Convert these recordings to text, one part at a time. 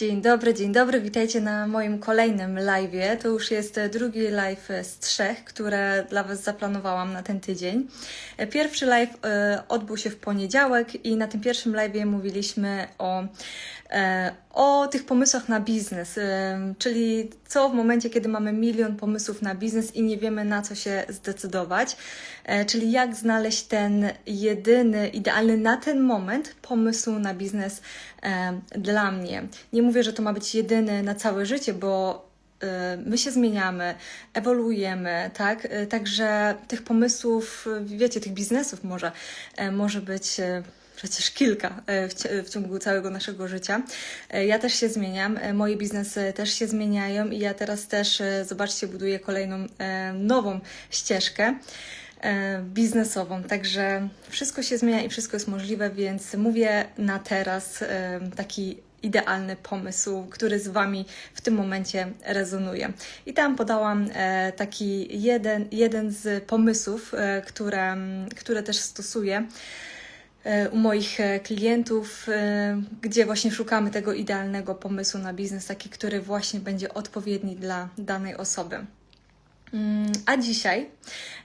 Dzień dobry, dzień dobry, witajcie na moim kolejnym live'ie. To już jest drugi live z trzech, które dla Was zaplanowałam na ten tydzień. Pierwszy live e, odbył się w poniedziałek i na tym pierwszym live'ie mówiliśmy o, e, o tych pomysłach na biznes, e, czyli co w momencie, kiedy mamy milion pomysłów na biznes i nie wiemy na co się zdecydować, czyli jak znaleźć ten jedyny, idealny na ten moment pomysł na biznes dla mnie. Nie mówię, że to ma być jedyny na całe życie, bo e, my się zmieniamy, ewoluujemy, tak? E, Także tych pomysłów, wiecie, tych biznesów może, e, może być przecież kilka w, ciągu całego naszego życia. Ja też się zmieniam, moje biznesy też się zmieniają i ja teraz też, zobaczcie, buduję kolejną nową ścieżkę biznesową. Także wszystko się zmienia i wszystko jest możliwe, więc mówię na teraz taki idealny pomysł, który z Wami w tym momencie rezonuje. I tam podałam e, taki jeden, jeden z pomysłów, e, które, które też stosuję e, u moich klientów, gdzie właśnie szukamy tego idealnego pomysłu na biznes, taki, który właśnie będzie odpowiedni dla danej osoby. Mm, A dzisiaj,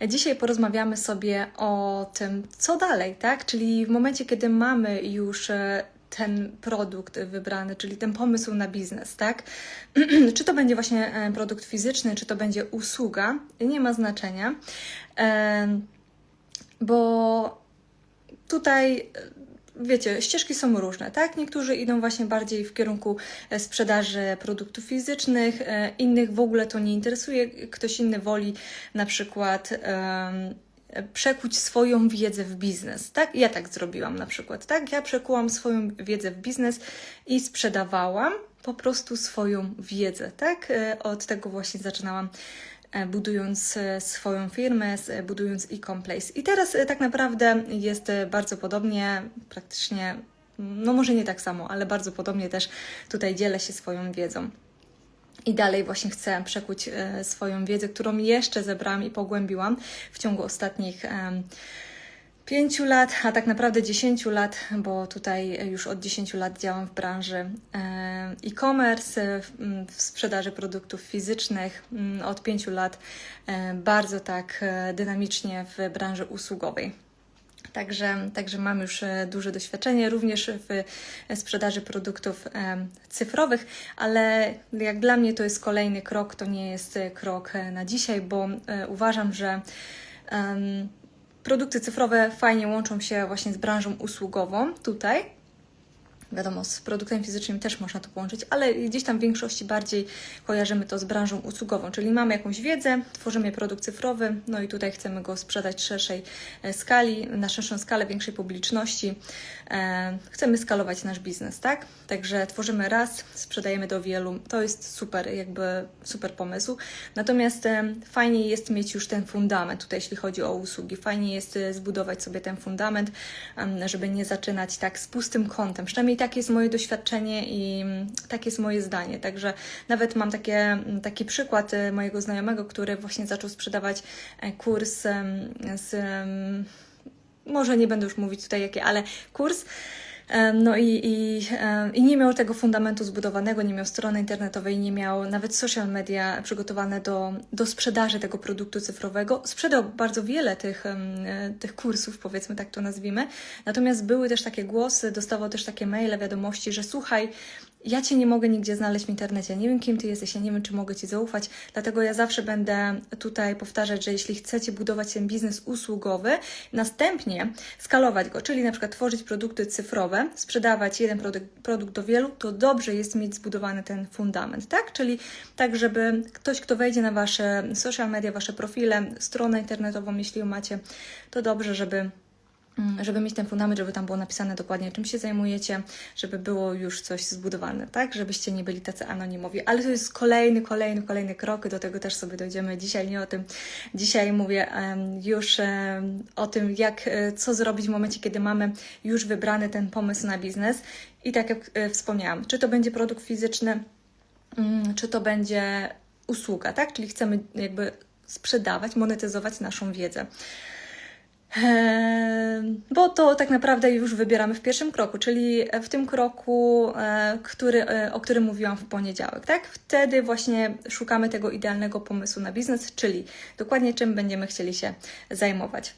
dzisiaj porozmawiamy sobie o tym, co dalej, tak? Czyli w momencie, kiedy mamy już ten produkt wybrany, czyli ten pomysł na biznes, tak? czy to będzie właśnie e, produkt fizyczny, czy to będzie usługa, nie ma znaczenia, Em, bo tutaj e, wiecie, ścieżki są różne, tak? Niektórzy idą właśnie bardziej w kierunku e, sprzedaży produktów fizycznych, e, innych w ogóle to nie interesuje, ktoś inny woli na przykład przekuć swoją wiedzę w biznes, tak? Ja tak zrobiłam na przykład, tak? Ja przekułam swoją wiedzę w biznes i sprzedawałam po prostu swoją wiedzę, tak? E, Od tego właśnie zaczynałam e, budując e, swoją firmę, budując e-complace. I teraz tak naprawdę jest bardzo podobnie, praktycznie, no może nie tak samo, ale bardzo podobnie też tutaj dzielę się swoją wiedzą. I dalej właśnie chcę przekuć e, swoją wiedzę, którą jeszcze zebrałam i pogłębiłam w ciągu ostatnich pięciu lat, a tak naprawdę 10 lat, bo tutaj już od 10 lat działam w branży e, e-commerce, w, sprzedaży produktów fizycznych. Od 5 lat e, bardzo tak dynamicznie w branży usługowej. Także, także mam już e, duże doświadczenie również w e, sprzedaży produktów em, cyfrowych, ale jak dla mnie to jest kolejny krok, to nie jest e, krok e, na dzisiaj, bo e, uważam, że produkty cyfrowe fajnie łączą się właśnie z branżą usługową tutaj. Wiadomo, z produktem fizycznym też można to połączyć, ale gdzieś tam w większości bardziej kojarzymy to z branżą usługową, czyli mamy jakąś wiedzę, tworzymy produkt cyfrowy, no i tutaj chcemy go sprzedać szerszej e, skali, na szerszą skalę, większej publiczności. E, chcemy skalować nasz biznes, tak? Także tworzymy raz, sprzedajemy do wielu. To jest super, jakby super pomysł. Natomiast e, fajnie jest mieć już ten fundament tutaj, jeśli chodzi o usługi. Fajnie jest zbudować sobie ten fundament, żeby nie zaczynać tak z pustym kątem. Przynajmniej takie jest moje doświadczenie i takie jest moje zdanie. Także nawet mam takie, taki przykład e, mojego znajomego, który właśnie zaczął sprzedawać e, kurs z. Może nie będę już mówić tutaj jakie, ale kurs. No i, i, i nie miał tego fundamentu zbudowanego, nie miał strony internetowej, nie miał nawet social media przygotowane do, do sprzedaży tego produktu cyfrowego. Sprzedał bardzo wiele tych, e, tych kursów, powiedzmy tak to nazwijmy. Natomiast były też takie głosy, dostawał też takie maile, wiadomości, że słuchaj, ja Cię nie mogę nigdzie znaleźć w internecie, nie wiem kim Ty jesteś, ja nie wiem czy mogę Ci zaufać, dlatego ja zawsze będę tutaj powtarzać, że jeśli chcecie budować ten biznes usługowy, następnie skalować go, czyli na przykład tworzyć produkty cyfrowe, sprzedawać jeden produkt, produkt do wielu, to dobrze jest mieć zbudowany ten fundament, tak? Czyli tak, żeby ktoś, kto wejdzie na Wasze social media, Wasze profile, stronę internetową, jeśli ją macie, to dobrze, żeby żeby mieć ten fundament, żeby tam było napisane dokładnie, czym się zajmujecie, żeby było już coś zbudowane, tak? Żebyście nie byli tacy anonimowi. Ale to jest kolejny, kolejny, kolejny krok, do tego też sobie dojdziemy. Dzisiaj nie o tym. Dzisiaj mówię już o tym, jak, e, co zrobić w momencie, kiedy mamy już wybrany ten pomysł na biznes. I tak jak e, wspomniałam, czy to będzie produkt fizyczny, mm, czy to będzie usługa, tak? Czyli chcemy jakby sprzedawać, monetyzować naszą wiedzę. Eee, Bo to tak naprawdę już wybieramy w pierwszym kroku, czyli w tym kroku, e, który, e, o którym mówiłam w poniedziałek, tak? Wtedy właśnie szukamy tego idealnego pomysłu na biznes, czyli dokładnie czym będziemy chcieli się zajmować.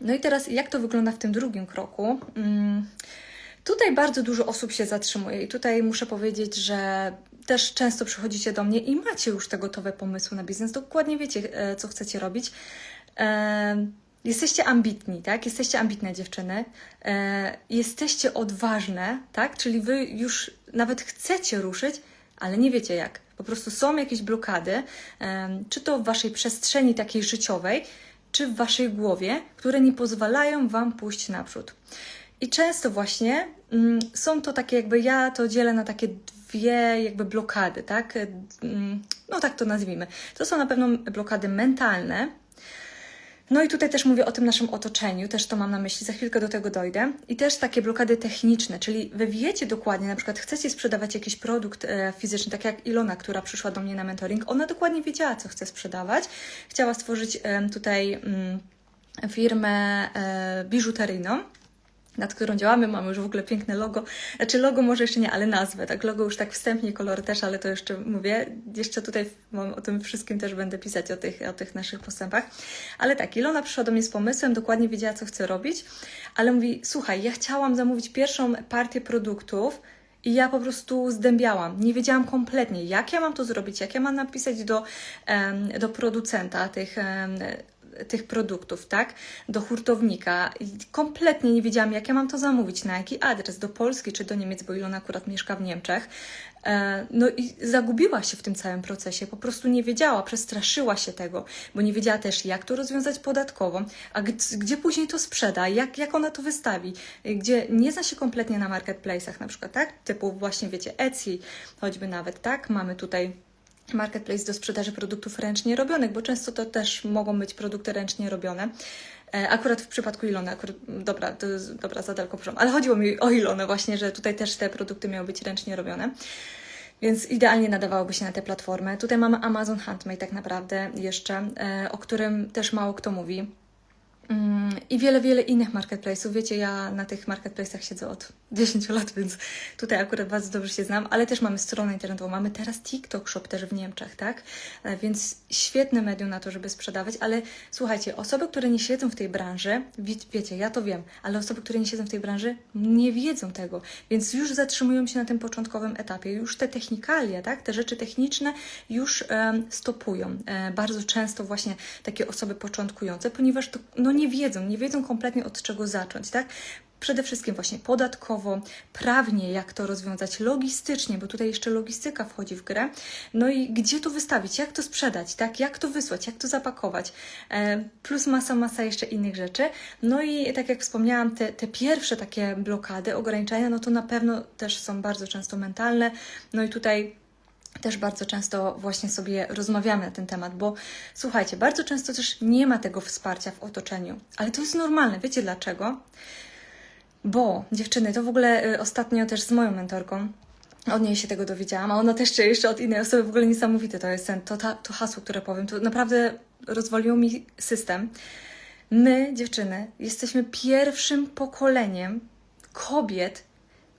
No i teraz, jak to wygląda w tym drugim kroku? Mm, Tutaj bardzo dużo osób się zatrzymuje i tutaj muszę powiedzieć, że też często przychodzicie do mnie i macie już te gotowe pomysły na biznes, dokładnie wiecie, e, co chcecie robić. E, Jesteście ambitni, tak? Jesteście ambitne dziewczyny, e, jesteście odważne, tak? Czyli wy już nawet chcecie ruszyć, ale nie wiecie jak. Po prostu są jakieś blokady, em, czy to w waszej przestrzeni takiej życiowej, czy w waszej głowie, które nie pozwalają wam pójść naprzód. I często właśnie mm, są to takie, jakby ja to dzielę na takie dwie jakby blokady, tak? Mm, No tak to nazwijmy. To są na pewno blokady mentalne, no i tutaj też mówię o tym naszym otoczeniu, też to mam na myśli, za chwilkę do tego dojdę. I też takie blokady techniczne, czyli wy wiecie dokładnie, na przykład chcecie sprzedawać jakiś produkt e, fizyczny, tak jak Ilona, która przyszła do mnie na mentoring, ona dokładnie wiedziała, co chce sprzedawać. Chciała stworzyć e, tutaj mm, firmę e, biżuteryjną nad którą działamy. Mamy już w ogóle piękne logo. Znaczy logo może jeszcze nie, ale nazwę. Tak, logo już tak wstępnie, kolor też, ale to jeszcze mówię. Jeszcze tutaj mam o tym wszystkim też będę pisać, o tych, o tych naszych postępach. Ale tak, Ilona przyszła do mnie z pomysłem, dokładnie wiedziała, co chce robić, ale mówi, słuchaj, ja chciałam zamówić pierwszą partię produktów, i ja po prostu zdębiałam. Nie wiedziałam kompletnie, jak ja mam to zrobić, jak ja mam napisać do, do producenta tych, tych produktów, tak? Do hurtownika. I kompletnie nie wiedziałam, jak ja mam to zamówić, na jaki adres, do Polski czy do Niemiec, bo Ilona akurat mieszka w Niemczech. E, No i zagubiła się w tym całym procesie, po prostu nie wiedziała, przestraszyła się tego, bo nie wiedziała też, jak to rozwiązać podatkowo, a gdzie, później to sprzeda, jak, jak ona to wystawi, gdzie nie zna się kompletnie na marketplace'ach na przykład, tak? Typu właśnie, wiecie, Etsy, choćby nawet, tak? Mamy tutaj marketplace do sprzedaży produktów ręcznie robionych, bo często to też mogą być produkty ręcznie robione. E, Akurat w przypadku Ilony, akurat, dobra, to dobra, za daleko poszłam, ale chodziło mi o Ilonę właśnie, że tutaj też te produkty miały być ręcznie robione. Więc idealnie nadawałoby się na tę platformę. Tutaj mamy Amazon Handmade tak naprawdę jeszcze, e, o którym też mało kto mówi. Mm, I wiele, wiele innych marketplace'ów. Wiecie, ja na tych marketplace'ach siedzę od 10 lat, więc tutaj akurat bardzo dobrze się znam, ale też mamy stronę internetową. Mamy teraz TikTok Shop też w Niemczech, tak? E, Więc świetne medium na to, żeby sprzedawać, ale słuchajcie, osoby, które nie siedzą w tej branży, wie, wiecie, ja to wiem, ale osoby, które nie siedzą w tej branży, nie wiedzą tego, więc już zatrzymują się na tym początkowym etapie. Już te technikalia, tak? Te rzeczy techniczne już em, stopują. E, bardzo często właśnie takie osoby początkujące, ponieważ to, no nie wiedzą, nie wiedzą kompletnie od czego zacząć, tak? Przede wszystkim właśnie podatkowo, prawnie, jak to rozwiązać, logistycznie, bo tutaj jeszcze logistyka wchodzi w grę. No i gdzie to wystawić, jak to sprzedać, tak? Jak to wysłać, jak to zapakować. E, plus masa, masa jeszcze innych rzeczy. No i tak jak wspomniałam, te, te pierwsze takie blokady, ograniczenia, no to na pewno też są bardzo często mentalne. No i tutaj też bardzo często właśnie sobie rozmawiamy na ten temat, bo słuchajcie, bardzo często też nie ma tego wsparcia w otoczeniu, ale to jest normalne. Wiecie dlaczego? Bo dziewczyny, to w ogóle y, ostatnio też z moją mentorką, od niej się tego dowiedziałam, a ona też jeszcze od innej osoby w ogóle niesamowite to jest ten, to, ta, to hasło, które powiem, to naprawdę rozwaliło mi system. My, dziewczyny, jesteśmy pierwszym pokoleniem kobiet,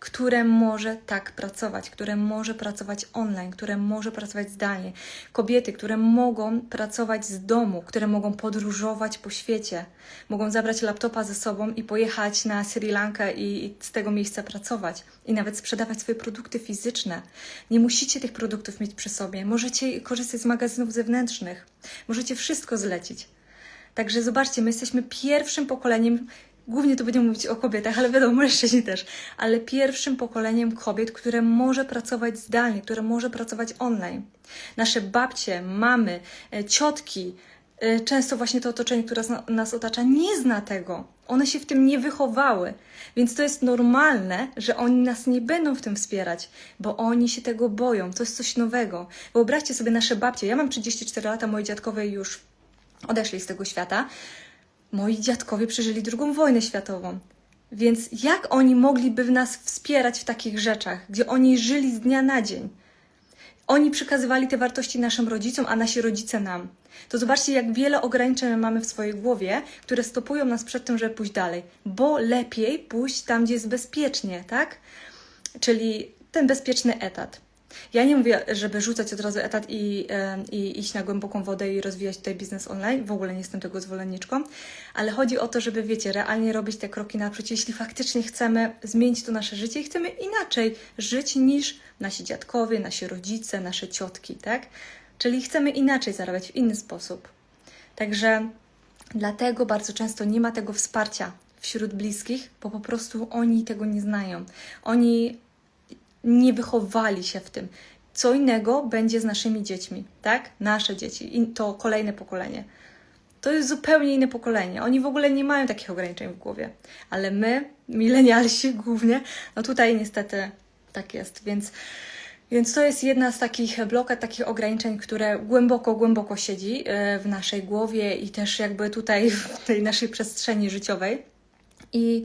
które może tak pracować, które może pracować online, które może pracować zdalnie. Kobiety, które mogą pracować z domu, które mogą podróżować po świecie, mogą zabrać laptopa ze sobą i pojechać na Sri Lankę i, i z tego miejsca pracować i nawet sprzedawać swoje produkty fizyczne. Nie musicie tych produktów mieć przy sobie, możecie korzystać z magazynów zewnętrznych, możecie wszystko zlecić. Także zobaczcie, my jesteśmy pierwszym pokoleniem, głównie to będziemy mówić o kobietach, ale wiadomo, mężczyźni też, ale pierwszym pokoleniem kobiet, które może pracować zdalnie, które może pracować online. Nasze babcie, mamy, e, ciotki, e, często właśnie to otoczenie, które nas- otacza, nie zna tego. One się w tym nie wychowały, więc to jest normalne, że oni nas nie będą w tym wspierać, bo oni się tego boją. To jest coś nowego. Wyobraźcie sobie nasze babcie. Ja mam 34 lata, moi dziadkowie już odeszli z tego świata. Moi dziadkowie przeżyli drugą wojnę światową. Więc jak oni mogliby nas wspierać w takich rzeczach, gdzie oni żyli z dnia na dzień? oni przekazywali te wartości naszym rodzicom, a nasi rodzice nam. To zobaczcie, jak wiele ograniczeń mamy w swojej głowie, które stopują nas przed tym, żeby pójść dalej. Bo lepiej pójść tam, gdzie jest bezpiecznie, tak? Czyli ten bezpieczny etat. Ja nie mówię, żeby rzucać od razu etat i, i iść na głęboką wodę i rozwijać tutaj biznes online. W ogóle nie jestem tego zwolenniczką, ale chodzi o to, żeby, wiecie, realnie robić te kroki naprzód, jeśli faktycznie chcemy zmienić to nasze życie i chcemy inaczej żyć niż nasi dziadkowie, nasi rodzice, nasze ciotki, tak? Czyli chcemy inaczej zarabiać w inny sposób. Także dlatego bardzo często nie ma tego wsparcia wśród bliskich, bo po prostu oni tego nie znają. Oni nie wychowali się w tym. Co innego będzie z naszymi dziećmi, tak? Nasze dzieci i to kolejne pokolenie. To jest zupełnie inne pokolenie. Oni w ogóle nie mają takich ograniczeń w głowie. Ale my, milenialsi głównie, no tutaj niestety tak jest. Więc, więc to jest jedna z takich blokad, takich ograniczeń, które głęboko, głęboko siedzi e, w naszej głowie i też jakby tutaj w tej naszej przestrzeni życiowej. I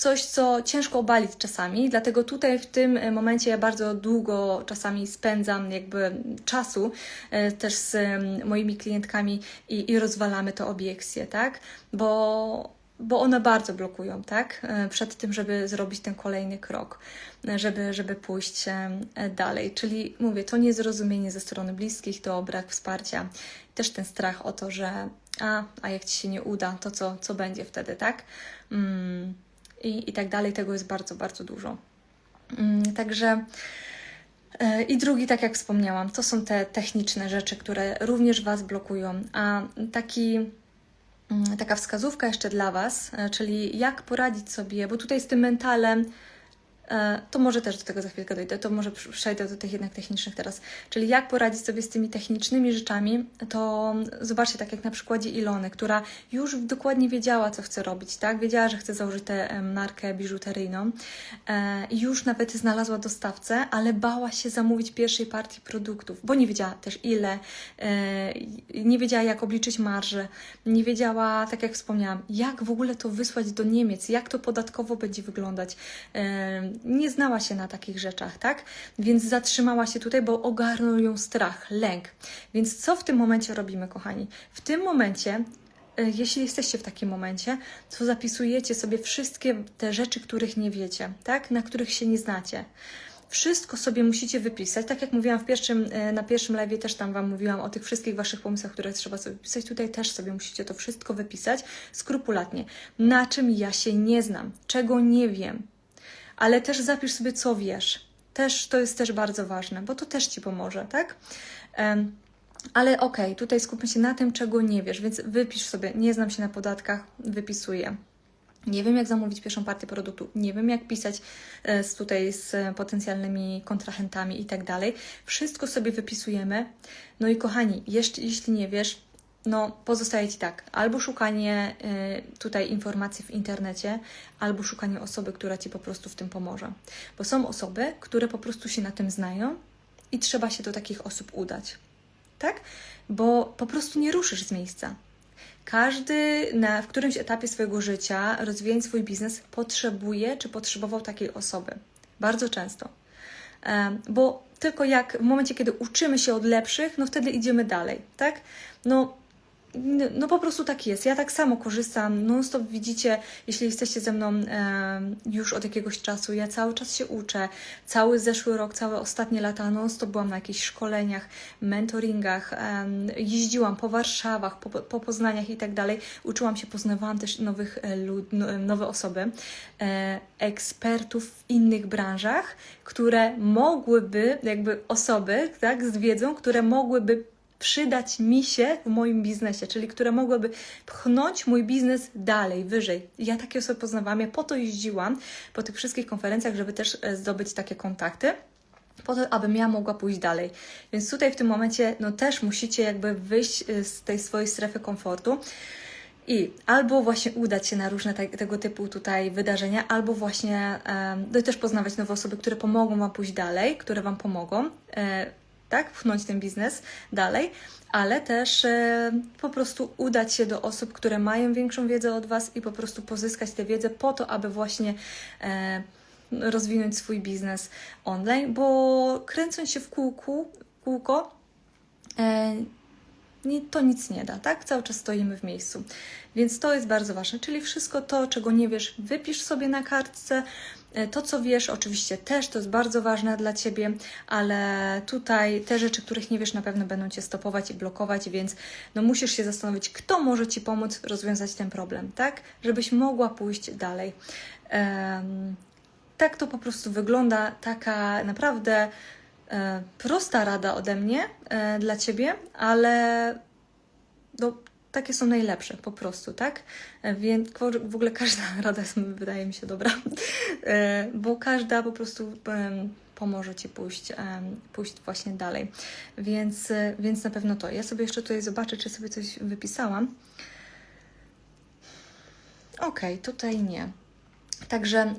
coś, co ciężko obalić czasami, dlatego tutaj w tym momencie ja bardzo długo czasami spędzam jakby czasu e, też z moimi klientkami i, i rozwalamy te obiekcje, tak? Bo bo one bardzo blokują, tak? E, przed tym, żeby zrobić ten kolejny krok, e, żeby, żeby pójść dalej. Czyli mówię, to niezrozumienie ze strony bliskich, to brak wsparcia, też ten strach o to, że a, a jak ci się nie uda, to co, co będzie wtedy, tak? Mm i, i tak dalej. Tego jest bardzo, bardzo dużo. Mm, także. E, I drugi, tak jak wspomniałam, to są te techniczne rzeczy, które również Was blokują. A taki, mm, taka wskazówka jeszcze dla Was, e, czyli jak poradzić sobie, bo tutaj z tym mentalem to może też do tego za chwilkę dojdę, to może przejdę do tych jednak technicznych teraz. Czyli jak poradzić sobie z tymi technicznymi rzeczami, to zobaczcie, tak jak na przykładzie Ilony, która już dokładnie wiedziała, co chce robić, tak? Wiedziała, że chce założyć tę markę biżuteryjną e, i już nawet znalazła dostawcę, ale bała się zamówić pierwszej partii produktów, bo nie wiedziała też ile, e, nie wiedziała jak obliczyć marżę, nie wiedziała, tak jak wspomniałam, jak w ogóle to wysłać do Niemiec, jak to podatkowo będzie wyglądać nie znała się na takich rzeczach, tak? Więc zatrzymała się tutaj, bo ogarnął ją strach, lęk. Więc co w tym momencie robimy, kochani? W tym momencie e, jeśli jesteście w takim momencie, to zapisujecie sobie wszystkie te rzeczy, których nie wiecie, tak? Na których się nie znacie. Wszystko sobie musicie wypisać. Tak jak mówiłam w pierwszym, e, na pierwszym live, też tam Wam mówiłam o tych wszystkich Waszych pomysłach, które trzeba sobie wypisać. Tutaj też sobie musicie to wszystko wypisać skrupulatnie. Na czym ja się nie znam, czego nie wiem, ale też zapisz sobie, co wiesz. Też to jest też bardzo ważne, bo to też ci pomoże, tak? Um, ale okej, okay, tutaj skupmy się na tym, czego nie wiesz, więc wypisz sobie, nie znam się na podatkach, wypisuję. Nie wiem, jak zamówić pierwszą partię produktu, nie wiem, jak pisać e, z, tutaj z potencjalnymi kontrahentami i tak dalej. Wszystko sobie wypisujemy. No i kochani, jeszcze, jeśli nie wiesz, no, pozostaje Ci tak, albo szukanie y, tutaj informacji w internecie, albo szukanie osoby, która Ci po prostu w tym pomoże. Bo są osoby, które po prostu się na tym znają i trzeba się do takich osób udać. Tak? Bo po prostu nie ruszysz z miejsca. Każdy na, w którymś etapie swojego życia, rozwijając swój biznes, potrzebuje czy potrzebował takiej osoby. Bardzo często. bo tylko jak w momencie, kiedy uczymy się od lepszych, no wtedy idziemy dalej, tak? No, no po prostu tak jest. Ja tak samo korzystam. Non-stop widzicie, jeśli jesteście ze mną e, już od jakiegoś czasu, ja cały czas się uczę. Cały zeszły rok, całe ostatnie lata non-stop byłam na jakichś szkoleniach, mentoringach, e, jeździłam po Warszawach, po, po Poznaniach i tak dalej. Uczyłam się, poznawałam też nowych e, lud, no, nowe osoby, e, ekspertów w innych branżach, które mogłyby, jakby osoby, tak, z wiedzą, które mogłyby przydać mi się w moim biznesie, czyli które mogłyby pchnąć mój biznes dalej, wyżej. Ja takie osoby poznawałam, ja po to jeździłam po tych wszystkich konferencjach, żeby też e, zdobyć takie kontakty po to, abym ja mogła pójść dalej. Więc tutaj w tym momencie no też musicie jakby wyjść e, z tej swojej strefy komfortu i albo właśnie udać się na różne te, tego typu tutaj wydarzenia, albo właśnie um, też poznawać nowe osoby, które pomogą Wam pójść dalej, które Wam pomogą. E, tak, pchnąć ten biznes dalej, ale też e, po prostu udać się do osób, które mają większą wiedzę od Was i po prostu pozyskać tę wiedzę po to, aby właśnie e, rozwinąć swój biznes online, bo kręcąc się w kółku, kółko, e, nie, to nic nie da, tak? Cały czas stoimy w miejscu. Więc to jest bardzo ważne. Czyli wszystko to, czego nie wiesz, wypisz sobie na kartce. E, To, co wiesz, oczywiście też to jest bardzo ważne dla ciebie, ale tutaj te rzeczy, których nie wiesz, na pewno będą cię stopować i blokować, więc no musisz się zastanowić, kto może ci pomóc rozwiązać ten problem, tak? Żebyś mogła pójść dalej. Em, tak to po prostu wygląda, taka naprawdę e, prosta rada ode mnie e, dla ciebie, ale no, takie są najlepsze po prostu, tak? Więc w ogóle każda rada jest, wydaje mi się dobra, E, bo każda po prostu pomoże ci pójść, pójść właśnie dalej. Więc, e, więc na pewno to. Ja sobie jeszcze tutaj zobaczę, czy sobie coś wypisałam. Okej, tutaj nie. Także,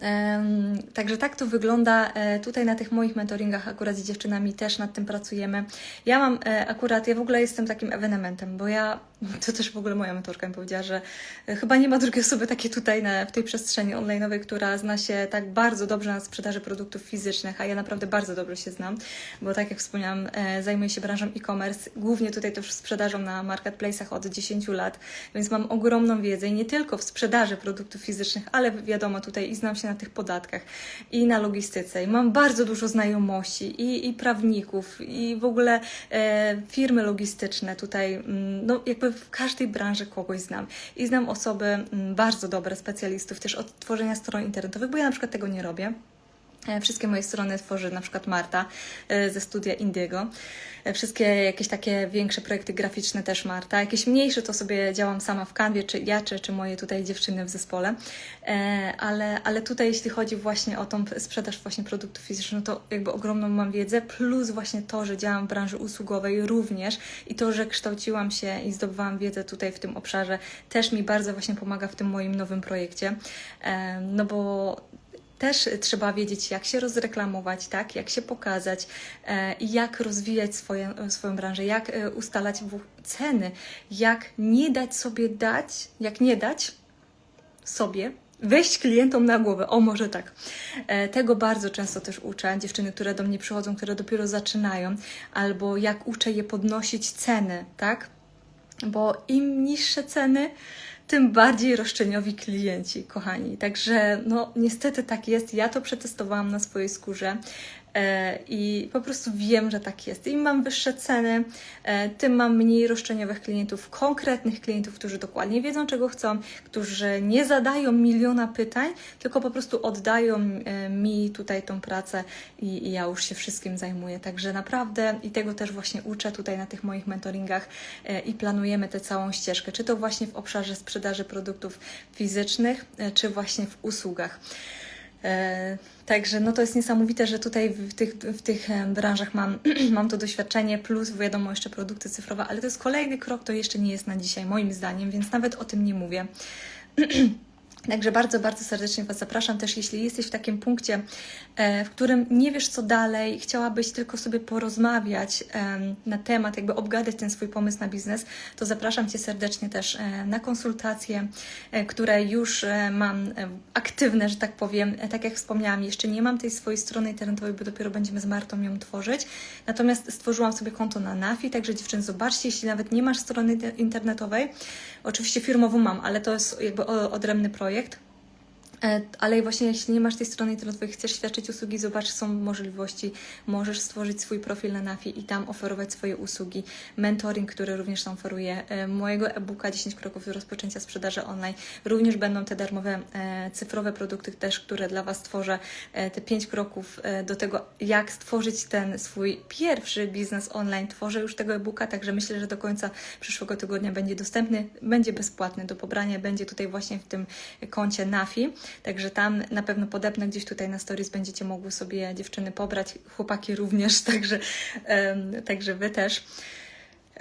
także tak to wygląda e, tutaj na tych moich mentoringach. Akurat z dziewczynami też nad tym pracujemy. Ja mam e, akurat, ja w ogóle jestem takim ewenementem, bo ja, to też w ogóle moja mentorka mi powiedziała, że e, chyba nie ma drugiej osoby takiej tutaj na, w tej przestrzeni online'owej, która zna się tak bardzo dobrze na sprzedaży produktów fizycznych, a ja naprawdę bardzo dobrze się znam, bo tak jak wspomniałam, zajmuję się branżą e-commerce, głównie tutaj też sprzedażą na marketplace'ach od 10 lat, więc mam ogromną wiedzę i nie tylko w sprzedaży produktów fizycznych, ale wiadomo tutaj i znam się na tych podatkach i na logistyce i mam bardzo dużo znajomości i, i prawników i w ogóle e, firmy logistyczne tutaj, mm, no jakby w każdej branży kogoś znam i znam osoby mm, bardzo dobre, specjalistów też od tworzenia stron internetowych, bo ja na przykład tego nie robię. E, Wszystkie moje strony tworzy na przykład Marta e, ze studia Indigo. E, Wszystkie jakieś takie większe projekty graficzne też Marta. Jakieś mniejsze to sobie działam sama w kanwie, czy ja, czy, czy moje tutaj dziewczyny w zespole. Ale, ale tutaj jeśli chodzi właśnie o tą sprzedaż właśnie produktów fizycznych, no to jakby ogromną mam wiedzę, plus właśnie to, że działam w branży usługowej również i to, że kształciłam się i zdobywałam wiedzę tutaj w tym obszarze też mi bardzo właśnie pomaga w tym moim nowym projekcie. No bo też trzeba wiedzieć, jak się rozreklamować, tak? jak się pokazać e, jak rozwijać swoje, swoją branżę, jak e, ustalać ceny, jak nie dać sobie dać, jak nie dać sobie wejść klientom na głowę. O, może tak. E, Tego bardzo często też uczę dziewczyny, które do mnie przychodzą, które dopiero zaczynają, albo jak uczę je podnosić ceny, tak? bo im niższe ceny, tym bardziej roszczeniowi klienci, kochani. Także no niestety tak jest. Ja to przetestowałam na swojej skórze. E, I po prostu wiem, że tak jest. Im mam wyższe ceny, e, tym mam mniej roszczeniowych klientów, konkretnych klientów, którzy dokładnie wiedzą, czego chcą, którzy nie zadają miliona pytań, tylko po prostu oddają e, mi tutaj tą pracę i, i ja już się wszystkim zajmuję. Także naprawdę i tego też właśnie uczę tutaj na tych moich mentoringach i planujemy tę całą ścieżkę, czy to właśnie w obszarze sprzedaży produktów fizycznych, czy właśnie w usługach. E, Także no to jest niesamowite, że tutaj w tych, w tych branżach mam, mam to doświadczenie, plus wiadomo jeszcze produkty cyfrowe, ale to jest kolejny krok, to jeszcze nie jest na dzisiaj, moim zdaniem, więc nawet o tym nie mówię. Także bardzo, bardzo serdecznie Was zapraszam też, jeśli jesteś w takim punkcie, e, w którym nie wiesz co dalej, chciałabyś tylko sobie porozmawiać em, na temat, jakby obgadać ten swój pomysł na biznes, to zapraszam Cię serdecznie też e, na konsultacje, e, które już e, mam e, aktywne, że tak powiem. E, Tak jak wspomniałam, jeszcze nie mam tej swojej strony internetowej, bo dopiero będziemy z Martą ją tworzyć. Natomiast stworzyłam sobie konto na Nafi, także dziewczyny, zobaczcie, jeśli nawet nie masz strony te- internetowej, oczywiście firmową mam, ale to jest jakby odrębny projekt. E, Ale właśnie jeśli nie masz tej strony internetowej, chcesz świadczyć usługi, zobacz, są możliwości. Możesz stworzyć swój profil na Nafi i tam oferować swoje usługi. Mentoring, który również tam oferuję. E, Mojego e-booka 10 kroków do rozpoczęcia sprzedaży online. Również będą te darmowe e, cyfrowe produkty też, które dla Was tworzę. Te 5 kroków do tego, jak stworzyć ten swój pierwszy biznes online. Tworzę już tego e-booka, także myślę, że do końca przyszłego tygodnia będzie dostępny. Będzie bezpłatny do pobrania. Będzie tutaj właśnie w tym koncie Nafi. Także tam na pewno podepnę gdzieś tutaj na stories będziecie mogły sobie dziewczyny pobrać, chłopaki również, także, em, także wy też.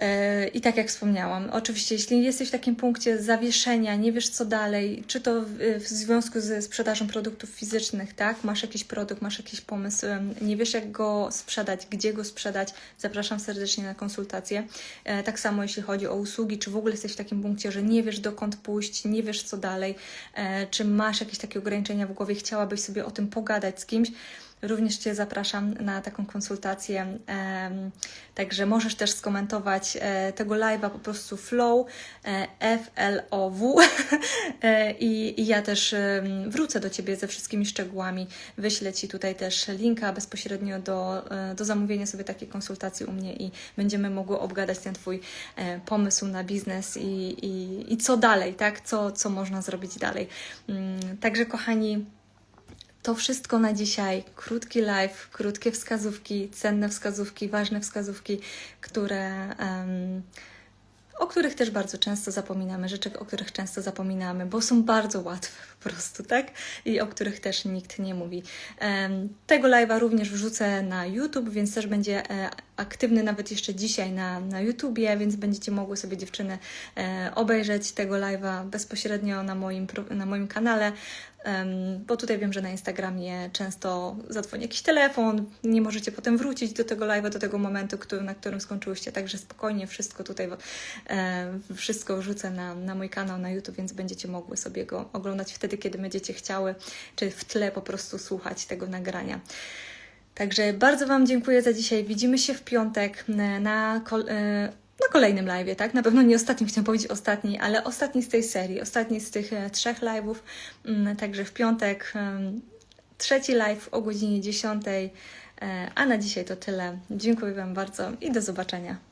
E, I tak jak wspomniałam, oczywiście, jeśli jesteś w takim punkcie zawieszenia, nie wiesz co dalej, czy to w, w związku ze sprzedażą produktów fizycznych, tak? Masz jakiś produkt, masz jakiś pomysł, nie wiesz jak go sprzedać, gdzie go sprzedać, zapraszam serdecznie na konsultację. E, Tak samo jeśli chodzi o usługi, czy w ogóle jesteś w takim punkcie, że nie wiesz dokąd pójść, nie wiesz co dalej, e, czy masz jakieś takie ograniczenia w głowie, chciałabyś sobie o tym pogadać z kimś, również Cię zapraszam na taką konsultację. Także możesz też skomentować e, tego live'a po prostu flow, e, F-L-O-W E, I, ja też wrócę do Ciebie ze wszystkimi szczegółami. Wyślę Ci tutaj też linka bezpośrednio do, do zamówienia sobie takiej konsultacji u mnie i będziemy mogły obgadać ten Twój pomysł na biznes i, i, i co dalej, tak? Co, co można zrobić dalej. Mm, Także kochani, to wszystko na dzisiaj. Krótki live, krótkie wskazówki, cenne wskazówki, ważne wskazówki, które, em, o których też bardzo często zapominamy, rzeczy, o których często zapominamy, bo są bardzo łatwe po prostu, tak? I o których też nikt nie mówi. Tego live'a również wrzucę na YouTube, więc też będzie e, aktywny nawet jeszcze dzisiaj na, na YouTubie, więc będziecie mogły sobie dziewczyny e, obejrzeć tego live'a bezpośrednio na moim, na moim kanale. Bo tutaj wiem, że na Instagramie często zadzwoni jakiś telefon, nie możecie potem wrócić do tego live'a, do tego momentu, który, na którym skończyłyście, także spokojnie wszystko tutaj, wszystko wrzucę na, na mój kanał na YouTube, więc będziecie mogły sobie go oglądać wtedy, kiedy będziecie chciały, czy w tle po prostu słuchać tego nagrania. Także bardzo Wam dziękuję za dzisiaj. Widzimy się w piątek na, na, e, na kolejnym live'ie, tak? Na pewno nie ostatnim, chciałam powiedzieć ostatni, ale ostatni z tej serii, ostatni z tych e, trzech live'ów. Mm, Także w piątek em, trzeci live o godzinie 10. E, A na dzisiaj to tyle. Dziękuję Wam bardzo i do zobaczenia.